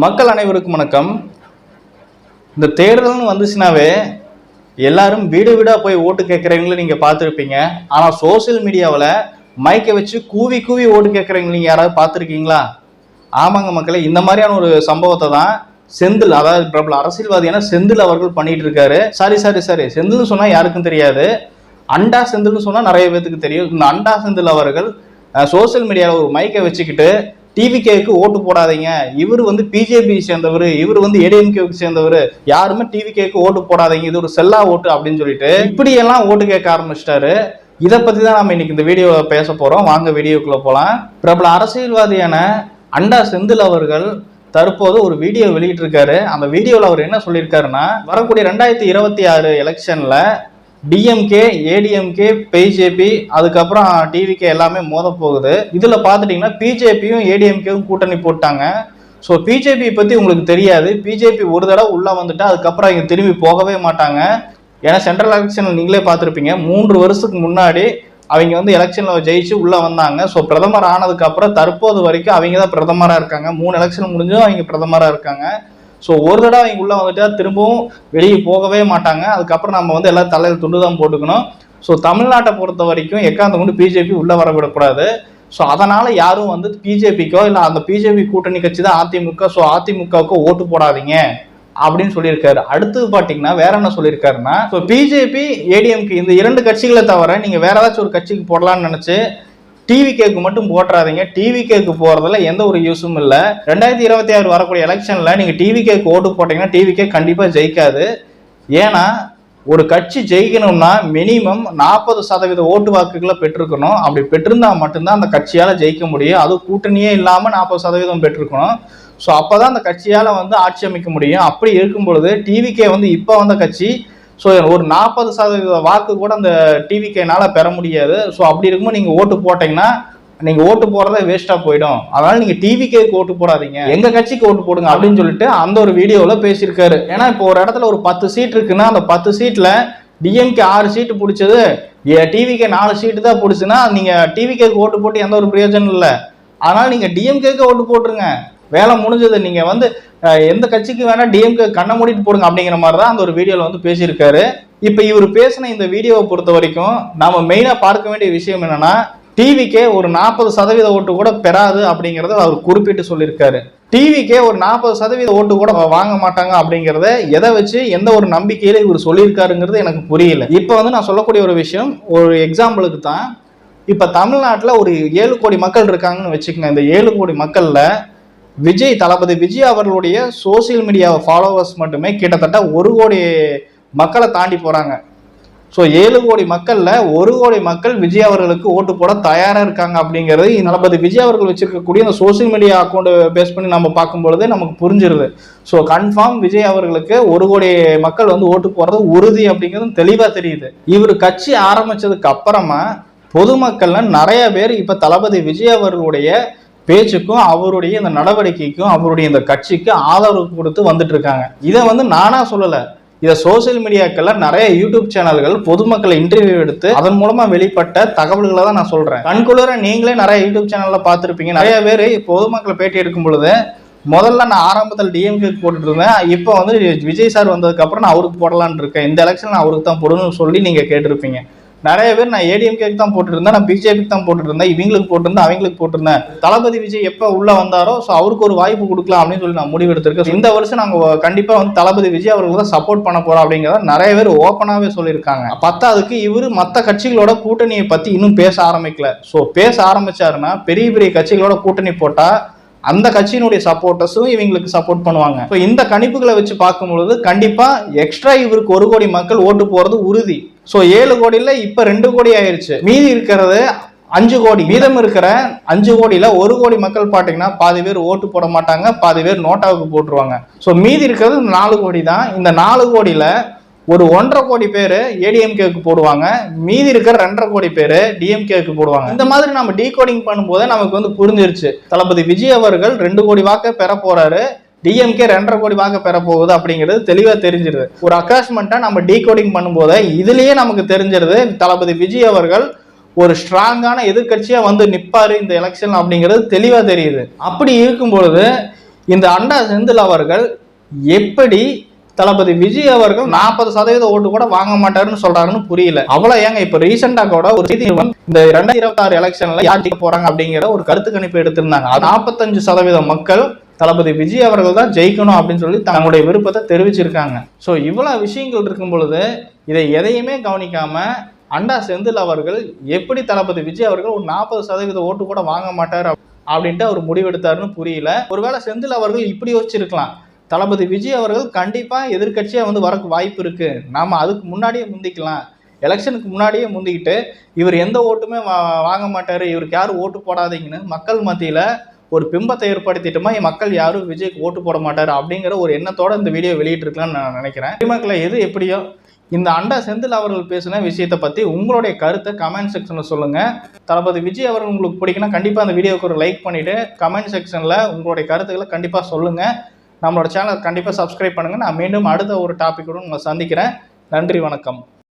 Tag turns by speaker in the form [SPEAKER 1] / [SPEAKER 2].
[SPEAKER 1] மக்கள் அனைவருக்கும் வணக்கம். இந்த தேர்தல்னு வந்துச்சுனாவே எல்லாரும் வீடு வீடாக போய் ஓட்டு கேட்குறவங்கள நீங்கள் பார்த்துருப்பீங்க. ஆனால் சோஷியல் மீடியாவில் மைக்கை வச்சு கூவி கூவி ஓட்டு கேட்குறவங்க நீங்கள் யாராவது பார்த்துருக்கீங்களா? ஆமாங்க மக்களே இந்த மாதிரியான ஒரு சம்பவத்தை தான் செந்தில் அதாவது பிரபல அரசியல்வாதியான செந்தில் அவர்கள் பண்ணிட்டு இருக்காரு. Sorry sorry sorry. செந்தில்னு சொன்னால் யாருக்கும் தெரியாது. அண்டா செந்தில்னு சொன்னால் நிறைய பேத்துக்கு தெரியும். இந்த அண்டா செந்தில் அவர்கள் சோஷியல் மீடியாவில் ஒரு மைக்கை வச்சுக்கிட்டு டிவிகேக்கு ஓட்டு போடாதீங்க. இவர் வந்து பிஜேபி சேர்ந்தவர் இவர் வந்து ஏடிஎம்கேவுக்கு சேர்ந்தவர். யாருமே டிவிகேக்கு ஓட்டு போடாதீங்க. இது ஒரு செல்லா ஓட்டு அப்படின்னு சொல்லிட்டு இப்படி எல்லாம் ஓட்டு கேட்க ஆரம்பிச்சிட்டாரு. இதை பத்தி தான் நம்ம இன்னைக்கு இந்த வீடியோவை பேச போறோம். வாங்க வீடியோக்குள்ள போலாம். பிரபல அரசியல்வாதியான அண்டா செந்தில் அவர்கள் தற்போது ஒரு வீடியோ வெளியிட்டிருக்காரு. அந்த வீடியோவில் அவர் என்ன சொல்லியிருக்காருன்னா வரக்கூடிய ரெண்டாயிரத்தி இருபத்தி ஆறு எலெக்ஷனில் டிஎம்கே ஏடிஎம்கே பிஜேபி அதுக்கப்புறம் டிவிகே எல்லாமே மோத போகுது இதில் பார்த்துட்டிங்கன்னா பிஜேபியும் ஏடிஎம்கேவும் கூட்டணி போட்டாங்க. ஸோ பிஜேபி பற்றி உங்களுக்கு தெரியாது. பிஜேபி ஒரு தடவை உள்ளே வந்துட்டு அதுக்கப்புறம் இங்கே திரும்பி போகவே மாட்டாங்க. ஏன்னா சென்ட்ரல் எலெக்ஷன் நீங்களே பார்த்துருப்பீங்க. மூன்று வருஷத்துக்கு முன்னாடி அவங்க வந்து எலெக்ஷனில் ஜெயிச்சு உள்ளே வந்தாங்க. ஸோ பிரதமர் ஆனதுக்கப்புறம் தற்போது வரைக்கும் அவங்க தான் பிரதமராக இருக்காங்க. மூணு எலெக்ஷன் முடிஞ்சும் அவங்க பிரதமராக இருக்காங்க. ஸோ ஒரு தடவை அவங்க உள்ளே வந்துட்டா திரும்பவும் வெளியே போகவே மாட்டாங்க. அதுக்கப்புறம் நம்ம வந்து எல்லா தலையில் துண்டு தான் போட்டுக்கணும். ஸோ தமிழ்நாட்டை பொறுத்த வரைக்கும் எக்காந்த கொண்டு பிஜேபி உள்ளே வரவிடக்கூடாது ஸோ அதனால் யாரும் வந்து பிஜேபிக்கோ இல்லை அந்த பிஜேபி கூட்டணி கட்சி தான் அதிமுக ஸோ அதிமுகவுக்கோ ஓட்டு போடாதீங்க அப்படின்னு சொல்லியிருக்காரு. அடுத்தது பார்த்தீங்கன்னா வேற என்ன சொல்லியிருக்காருன்னா ஸோ பிஜேபி ஏடிஎம்கே இந்த இரண்டு கட்சிகளை தவிர நீங்கள் வேற ஏதாச்சும் ஒரு கட்சிக்கு போடலான்னு நினச்சி டிவி கேக்கு மட்டும் போட்டுறாதீங்க. டிவி கேக்கு போறதுல எந்த ஒரு யூஸும் இல்லை. ரெண்டாயிரத்தி இருபத்தி ஆறு வரக்கூடிய எலெக்ஷன்ல நீங்க டிவி கேக்கு ஓட்டு போட்டீங்கன்னா டிவி கே கண்டிப்பா ஜெயிக்காது. ஏன்னா ஒரு கட்சி ஜெயிக்கணும்னா மினிமம் நாற்பது சதவீத ஓட்டு வாக்குகளை பெற்றிருக்கணும். அப்படி பெற்றிருந்தா மட்டும்தான் அந்த கட்சியால் ஜெயிக்க முடியும். அது கூட்டணியே இல்லாமல் நாற்பது சதவீதம் பெற்றிருக்கணும். ஸோ அப்போ தான் அந்த கட்சியால் வந்து ஆட்சி அமைக்க முடியும். அப்படி இருக்கும் பொழுது டிவிகே வந்து இப்போ வந்த கட்சி ஸோ ஒரு நாற்பது சதவீத வாக்கு கூட அந்த டிவிக்கைனால பெற முடியாது. ஸோ அப்படி இருக்கும்போது நீங்கள் ஓட்டு போட்டீங்கன்னா நீங்கள் ஓட்டு போடுறதே வேஸ்ட்டாக போயிடும். அதனால் நீங்கள் டிவிகேக்கு ஓட்டு போடாதீங்க. எங்கள் கட்சிக்கு ஓட்டு போடுங்க அப்படின்னு சொல்லிட்டு அந்த ஒரு வீடியோவில் பேசியிருக்காரு. ஏன்னா இப்போ ஒரு இடத்துல ஒரு பத்து சீட் இருக்குன்னா அந்த பத்து சீட்டில் டிஎம்கே ஆறு சீட்டு பிடிச்சது டிவிகே நாலு சீட்டு தான் பிடிச்சுன்னா நீங்கள் டிவிகேக்கு ஓட்டு போட்டு எந்த ஒரு பிரயோஜனம் இல்லை. ஆனால் நீங்கள் டிஎம்கேக்கு ஓட்டு போட்டுருங்க. வேலை முடிஞ்சது நீங்கள் வந்து எந்த கட்சிக்கு வேணால் டிஎம்கே கண்ணை மூடிட்டு போடுங்க அப்படிங்கிற மாதிரி தான் அந்த ஒரு வீடியோவில் வந்து பேசியிருக்காரு. இப்போ இவர் பேசின இந்த வீடியோவை பொறுத்த வரைக்கும் நாம் மெயினாக பார்க்க வேண்டிய விஷயம் என்னென்னா டிவிக்கே ஒரு நாற்பது சதவீத ஓட்டு கூட பெறாது அப்படிங்கிறத அவர் குறிப்பிட்டு சொல்லியிருக்காரு. டிவிக்கே ஒரு நாற்பது சதவீத ஓட்டு கூட வாங்க மாட்டாங்க அப்படிங்கிறத எதை வச்சு எந்த ஒரு நம்பிக்கையில இவர் சொல்லியிருக்காருங்கிறது எனக்கு புரியல. இப்போ வந்து நான் சொல்லக்கூடிய ஒரு விஷயம் ஒரு எக்ஸாம்பிளுக்கு தான் இப்போ தமிழ்நாட்டில் ஒரு ஏழு கோடி மக்கள் இருக்காங்கன்னு வச்சுக்கோங்க. இந்த ஏழு கோடி மக்கள்ல விஜய் தளபதி விஜய் அவர்களுடைய சோசியல் மீடியா ஃபாலோவர்ஸ் மட்டுமே கிட்டத்தட்ட ஒரு கோடி மக்களை தாண்டி போறாங்க. ஸோ ஏழு கோடி மக்கள்ல ஒரு கோடி மக்கள் விஜய் அவர்களுக்கு ஓட்டு போட தயாராக இருக்காங்க அப்படிங்கிறது தளபதி விஜய் அவர்கள் வச்சிருக்கக்கூடிய இந்த சோசியல் மீடியா அக்கௌண்ட் பேஸ் பண்ணி நம்ம பார்க்கும்பொழுது நமக்கு புரிஞ்சிருது. ஸோ கன்ஃபார்ம் விஜய் அவர்களுக்கு ஒரு கோடி மக்கள் வந்து ஓட்டு போடுறது உறுதி அப்படிங்கிறது தெளிவாக தெரியுது. இவர் கட்சி ஆரம்பிச்சதுக்கு அப்புறமா பொதுமக்கள்லாம் நிறைய பேர் இப்போ தளபதி விஜய் அவர்களுடைய பேச்சுக்கும் அவருடைய இந்த நடவடிக்கைக்கும் அவருடைய இந்த கட்சிக்கு ஆதரவு கொடுத்து வந்துட்டு இருக்காங்க. இதை வந்து நானா சொல்லலை. இதை சோசியல் மீடியாக்கள்ல நிறைய யூடியூப் சேனல்கள் பொதுமக்களை இன்டர்வியூ எடுத்து அதன் மூலமா வெளிப்பட்ட தகவல்களை தான் நான் சொல்றேன். கண்குளிர நீங்களே நிறைய யூடியூப் சேனல்ல பார்த்துருப்பீங்க. நிறைய பேர் பொதுமக்களை பேட்டி எடுக்கும் பொழுது முதல்ல நான் ஆரம்பத்தில் டிஎம்கே போட்டுட்டு இருந்தேன். இப்போ வந்து விஜய் சார் வந்ததுக்கு அப்புறம் நான் அவருக்கு போடலான்னு இருக்கேன். இந்த எலெக்ஷன் நான் அவருக்கு தான் போடணும்னு சொல்லி நீங்க கேட்டிருப்பீங்க. நிறைய பேர் நான் ஏடிஎம்கேக்கு தான் போட்டுருந்தேன். நான் பிஜேபிக்கு தான் போட்டுருந்தேன். இருந்தேன் இவங்களுக்கு போட்டிருந்தேன் அவங்களுக்கு போட்டிருந்தேன். தளபதி விஜய் எப்போ உள்ளே வந்தாரோ ஸோ அவருக்கு ஒரு வாய்ப்பு கொடுக்கலாம் அப்படின்னு சொல்லி நான் முடிவு எடுத்திருக்கேன். இந்த வருஷம் நாங்கள் கண்டிப்பாக வந்து தளபதி விஜய் அவர்களுக்கு தான் சப்போர்ட் பண்ண போகிறோம் அப்படிங்கிறத நிறைய பேர் ஓப்பனாகவே சொல்லியிருக்காங்க. பத்தாவதுக்கு இவர் மற்ற கட்சிகளோட கூட்டணியை பற்றி இன்னும் பேச ஆரம்பிக்கல. ஸோ பேச ஆரம்பிச்சாருன்னா பெரிய பெரிய கட்சிகளோட கூட்டணி போட்டால் அந்த கட்சியினுடைய சப்போர்ட்டர்ஸும் இவங்களுக்கு சப்போர்ட் பண்ணுவாங்க. இப்போ இந்த கணிப்புகளை வச்சு பார்க்கும்பொழுது கண்டிப்பாக எக்ஸ்ட்ரா இவருக்கு ஒரு கோடி மக்கள் ஓட்டு போகிறது உறுதி. ஸோ ஏழு கோடியில் இப்போ ரெண்டு கோடி ஆயிடுச்சு மீதி இருக்கிறது அஞ்சு கோடி. மீதம் இருக்கிற அஞ்சு கோடியில் ஒரு கோடி மக்கள் பார்த்தீங்கன்னா பாதி பேர் ஓட்டு போட மாட்டாங்க பாதி பேர் நோட்டாவுக்கு போட்டுருவாங்க. ஸோ மீதி இருக்கிறது நாலு கோடி தான். இந்த நாலு கோடியில் ஒரு ஒன்றரை கோடி பேர் ஏடிஎம்கேக்கு போடுவாங்க. மீதி இருக்கிற ரெண்டரை கோடி பேர் டிஎம்கேக்கு போடுவாங்க. இந்த மாதிரி நம்ம டீகோடிங் பண்ணும்போது நமக்கு வந்து புரிஞ்சிருச்சு. தளபதி விஜய் அவர்கள் ரெண்டு கோடி வாக்க பெற போறாரு. டிஎம்கே ரெண்டரை கோடி வாங்க பெற போகுது அப்படிங்கிறது தெளிவாக தெரிஞ்சிருது. ஒரு அட்டாச்மெண்ட்டா நம்ம டீகோடிங் பண்ணும்போது இதுலேயே நமக்கு தெரிஞ்சிருது. தளபதி விஜய் அவர்கள் ஒரு ஸ்ட்ராங்கான எதிர்கட்சியாக வந்து நிற்பார் இந்த எலெக்ஷன் அப்படிங்கிறது தெளிவாக தெரியுது. அப்படி இருக்கும் பொழுது இந்த அண்டா செந்தில் அவர்கள் எப்படி தளபதி விஜய் அவர்கள் நாற்பது சதவீத ஓட்டு கூட வாங்க மாட்டாருன்னு சொல்றாருன்னு புரியல. அவ்வளவு ஏங்க இப்ப ரீசெண்டா கூட ஒரு செய்தி இந்த ரெண்டாயிரத்தி இருபத்தி ஆறு எலெக்ஷன்ல யார் போறாங்க அப்படிங்கிற ஒரு கருத்து கணிப்பு எடுத்திருந்தாங்க. அது நாற்பத்தஞ்சு சதவீத மக்கள் தளபதி விஜய் அவர்கள் தான் ஜெயிக்கணும் அப்படின்னு சொல்லி தங்களுடைய விருப்பத்தை தெரிவிச்சிருக்காங்க. ஸோ இவ்வளோ விஷயங்கள் இருக்கும் பொழுது இதை எதையுமே கவனிக்காம அண்டா செந்தில் அவர்கள் எப்படி தளபதி விஜய் அவர்கள் ஒரு நாற்பது சதவீத ஓட்டு கூட வாங்க மாட்டார் அப்படின்ட்டு அவர் முடிவெடுத்தாருன்னு புரியல. ஒருவேளை செந்தில் அவர்கள் இப்படி யோசிச்சிருக்கலாம். தளபதி விஜய் அவர்கள் கண்டிப்பாக எதிர்கட்சியாக வந்து வரக்கு வாய்ப்பு இருக்குது நாம் அதுக்கு முன்னாடியே முந்திக்கலாம். எலெக்ஷனுக்கு முன்னாடியே முந்திக்கிட்டு இவர் எந்த ஓட்டுமே வா- வாங்க மாட்டார். இவருக்கு யாரும் ஓட்டு போடாதீங்கன்னு மக்கள் மத்தியில் ஒரு பிம்பத்தை ஏற்படுத்திட்டோமா மக்கள் யாரும் விஜய்க்கு ஓட்டு போட மாட்டார் அப்படிங்கிற ஒரு எண்ணத்தோட இந்த வீடியோ வெளியிட்டிருக்கலாம்னு நான் நினைக்கிறேன். மக்களை எது எப்படியோ இந்த அண்டா செந்தில் அவர்கள் பேசின விஷயத்தை பற்றி உங்களுடைய கருத்தை கமெண்ட் செக்ஷனில் சொல்லுங்கள் தளபதி விஜய் அவர்கள் உங்களுக்கு பிடிக்குன்னா கண்டிப்பாக அந்த வீடியோக்கு ஒரு லைக் பண்ணிவிட்டு கமெண்ட் செக்ஷனில் உங்களுடைய கருத்துக்களை கண்டிப்பாக சொல்லுங்கள் நம்மளோட சேனல் கண்டிப்பாக சப்ஸ்கிரைப் பண்ணுங்கள் நான் மீண்டும் அடுத்த ஒரு டாபிக்குடன் உங்களை சந்திக்கிறேன். நன்றி வணக்கம்.